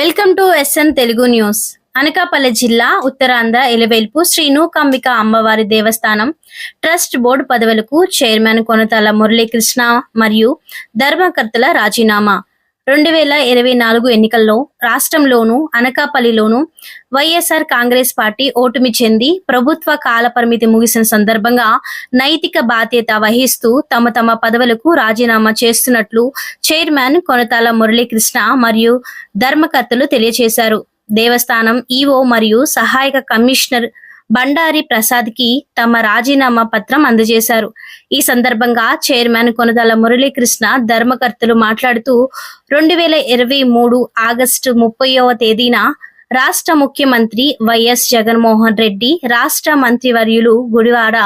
Welcome to SN Telugu news. Anakapalli జిల్లా ఉత్తరాంధ్ర ఎలవేల్పు శ్రీ నూకాంబిక అమ్మవారి దేవస్థానం ట్రస్ట్ బోర్డు పదవులకు చైర్మన్ కొనతాల మురళీకృష్ణ మరియు ధర్మకర్తల రాజీనామా. రెండు వేల ఇరవై నాలుగు ఎన్నికల్లో రాష్ట్రంలోను అనకాపల్లిలోను వైఎస్ఆర్ కాంగ్రెస్ పార్టీ ఓటమి చెంది ప్రభుత్వ కాలపరిమితి ముగిసిన సందర్భంగా నైతిక బాధ్యత వహిస్తూ తమ తమ పదవులకు రాజీనామా చేస్తున్నట్లు చైర్మన్ కొనతాల మురళీకృష్ణ మరియు ధర్మకర్తలు తెలియజేశారు. దేవస్థానం ఈవో మరియు సహాయక కమిషనర్ బండారి ప్రసాద్కి తమ రాజీనామా పత్రం అందజేశారు. ఈ సందర్భంగా చైర్మన్ కొనతాల మురళీకృష్ణ ధర్మకర్తలు మాట్లాడుతూ రెండు వేల ఇరవై మూడు ఆగస్టు ముప్పైవ తేదీన రాష్ట్ర ముఖ్యమంత్రి వైఎస్ జగన్మోహన్ రెడ్డి రాష్ట్ర మంత్రివర్యులు గుడివాడ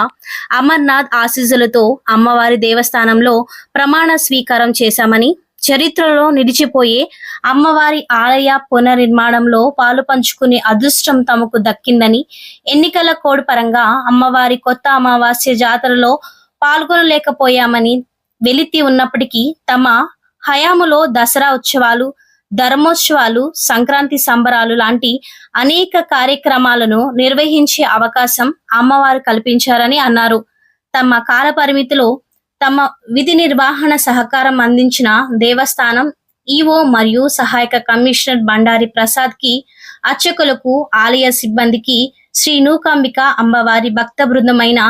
అమర్నాథ్ ఆశీస్సులతో అమ్మవారి దేవస్థానంలో ప్రమాణ స్వీకారం చేశామని చరిత్రలో నిలిచిపోయే అమ్మవారి ఆలయ పునర్నిర్మాణంలో పాలు పంచుకునే అదృష్టం తమకు దక్కిందని ఎన్నికల కోడ్ పరంగా అమ్మవారి కొత్త అమావాస్య జాతరలో పాల్గొనలేకపోయామని వెలితి ఉన్నప్పటికీ తమ హయాములో దసరా ఉత్సవాలు ధర్మోత్సవాలు సంక్రాంతి సంబరాలు లాంటి అనేక కార్యక్రమాలను నిర్వహించే అవకాశం అమ్మవారు కల్పించారని అన్నారు. తమ కాల పరిమితిలో తమ విధి నిర్వహణ సహకారం అందించిన దేవస్థానం ఈఓ మరియు సహాయక కమిషనర్ బండారి ప్రసాద్కి అర్చకులకు ఆలయ సిబ్బందికి శ్రీ నూకాంబిక అమ్మవారి భక్త బృందమైన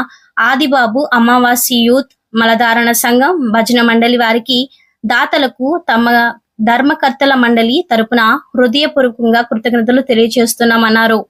ఆదిబాబు అమావాసి యూత్ మలధారణ సంఘం భజన మండలి వారికి దాతలకు తమ ధర్మకర్తల మండలి తరపున హృదయపూర్వకంగా కృతజ్ఞతలు తెలియజేస్తున్నామన్నారు.